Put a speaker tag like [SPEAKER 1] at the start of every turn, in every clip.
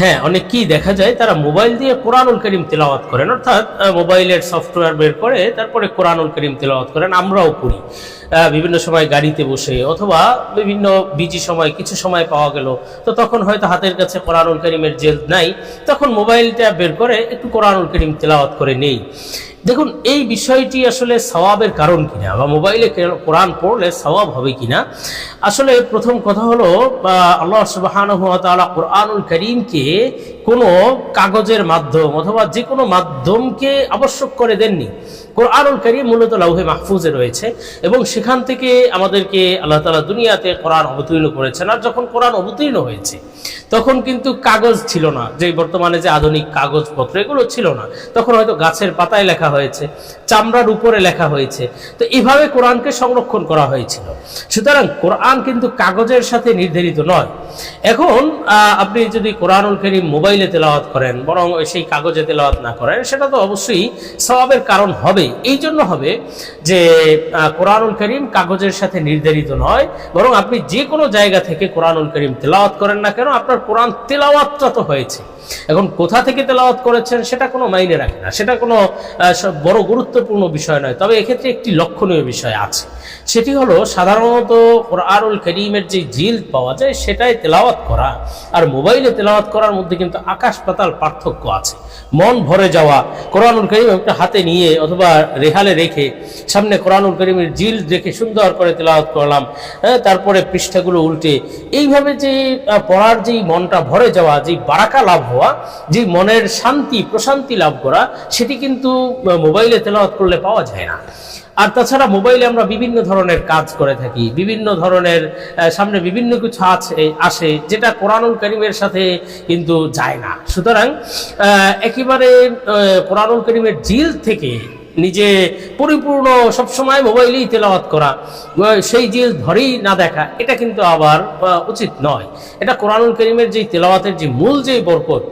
[SPEAKER 1] হ্যাঁ অনেক কি দেখা যায় তারা মোবাইল দিয়ে কোরআনুল করিম তেলাওয়াত করেন। অর্থাৎ মোবাইলের সফটওয়্যার বের করে তারপরে কোরআনুল করিম তেলাওয়াত করেন। আমরাও করি। বিভিন্ন সময় গাড়িতে বসে অথবা বিভিন্ন বিজি সময়, কিছু সময় পাওয়া গেল, তো তখন হয়তো হাতের কাছে কোরআনুল করিমের জেল নাই। তখন মোবাইলটা বের করে একটু কোরআনুল করিম তেলাওয়াত করে নেই। দেখুন, এই বিষয়টি আসলে সওয়াবের কারণ কিনা বা মোবাইলে কোরআন পড়লে সওয়াব হবে কিনা? আসলে প্রথম কথা হলো আল্লাহ সুবাহ কোরআনুল করিমকে কোনো কাগজের মাধ্যম অথবা যে কোনো মাধ্যমকে আবশ্যক করে দেননি। কোরআনুল করিম মূলত লাউহে মাহফুজে রয়েছে এবং সেখান থেকে আমাদেরকে আল্লাহ তাআলা দুনিয়াতে কোরআন অবতীর্ণ করেছেন। আর যখন কোরআন অবতীর্ণ হয়েছে, তখন কিন্তু কাগজ ছিল না। যে বর্তমানে যে আধুনিক কাগজপত্র, এগুলো ছিল না। তখন হয়তো গাছের পাতায় লেখা হয়েছে, চামড়ার উপরে লেখা হয়েছে। তো এভাবে কোরআনকে সংরক্ষণ করা হয়েছিল। সুতরাং কোরআন কিন্তু কাগজের সাথে নির্ধারিত নয়। এখন আপনি যদি কোরআনুল করিম মোবাইলে তেলাওয়াত করেন, বরং সেই কাগজে তেলাওয়াত না করেন, সেটা তো অবশ্যই সওয়াবের কারণ হবে। এই জন্য হবে যে কোরআনুল করিম কাগজের সাথে নির্ধারিত নয়, বরং আপনি যে কোনো জায়গা থেকে কোরআনুল করিম তেলাওয়াত করেন না কেন, আপনার কোরআন তেলাওয়াতটা তো হয়েছে। এখন কোথা থেকে তেলাওয়াত করেছেন সেটা কোনো মাইনে রাখে না, সেটা কোনো বড় গুরুত্বপূর্ণ বিষয় নয়, তবে এক্ষেত্রে একটি লক্ষণীয় বিষয় আছে। সেটি হলো, সাধারণত কোরআনুল করিমের যে জিল পাওয়া যায়, সেটাই তেলাওয়াত করা, আর মোবাইলে তেলাওয়াত করার মধ্যে কিন্তু আকাশ পাতাল পার্থক্য আছে। মন ভরে যাওয়া, কোরআনুল করিম একটা হাতে নিয়ে অথবা রেহালে রেখে সামনে কোরআনুল করিমের জিল রেখে সুন্দর করে তেলাওয়াত করলাম হ্যাঁ তারপরে পৃষ্ঠাগুলো উল্টে। এইভাবে যে পড়ার যেই মনটা ভরে যাওয়া, যেই বারাকা লাভ হওয়া যে মনের শান্তি, প্রশান্তি লাভ করা, সেটি কিন্তু মোবাইলে তেলাওয়াত করলে পাওয়া যায় না। আর তাছাড়া মোবাইলে আমরা বিভিন্ন ধরনের কাজ করে থাকি, বিভিন্ন ধরনের সামনে বিভিন্ন কিছু আছে, আসে, যেটা কোরআনুল করিমের সাথে কিন্তু যায় না। সুতরাং একেবারে কোরআনুল করিমের জিল থেকে নিজে পরিপূর্ণ সবসময় মোবাইলেই তেলাওয়াত করা সেই জিল ধরেই না দেখা, এটা কিন্তু আবার উচিত নয়। এটা কোরআনুল করিমের যেই তেলাওয়াতের যে মূল যেই বরকত,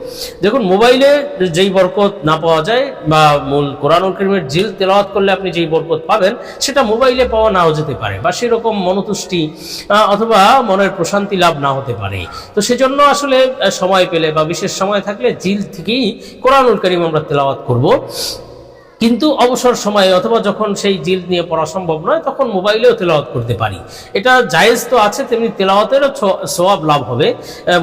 [SPEAKER 1] দেখুন মোবাইলে যেই বরকত না পাওয়া যায় বা মূল কোরআনুল করিমের জিল তেলাওয়াত করলে আপনি যেই বরকত পাবেন, সেটা মোবাইলে পাওয়া নাও যেতে পারে বা সেরকম মনতুষ্টি অথবা মনের প্রশান্তি লাভ না হতে পারে। তো সেজন্য আসলে সময় পেলে বা বিশেষ সময় থাকলে জিল থেকেই কোরআনুল করিম আমরা তেলাওয়াত করব। কিন্তু অবসর সময়ে অথবা যখন সেই জিল নিয়ে পড়া সম্ভব নয়, তখন মোবাইলেও তেলাওয়াত করতে পারি। এটা জায়েজ তো আছে, তেমনি তেলাওয়াতেরও সোয়াব লাভ হবে।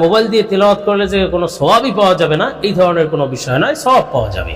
[SPEAKER 1] মোবাইল দিয়ে তেলাওয়াত করলে যে কোনো সোয়াবই পাওয়া যাবে না, এই ধরনের কোনো বিষয় নয় সোয়াব পাওয়া যাবে।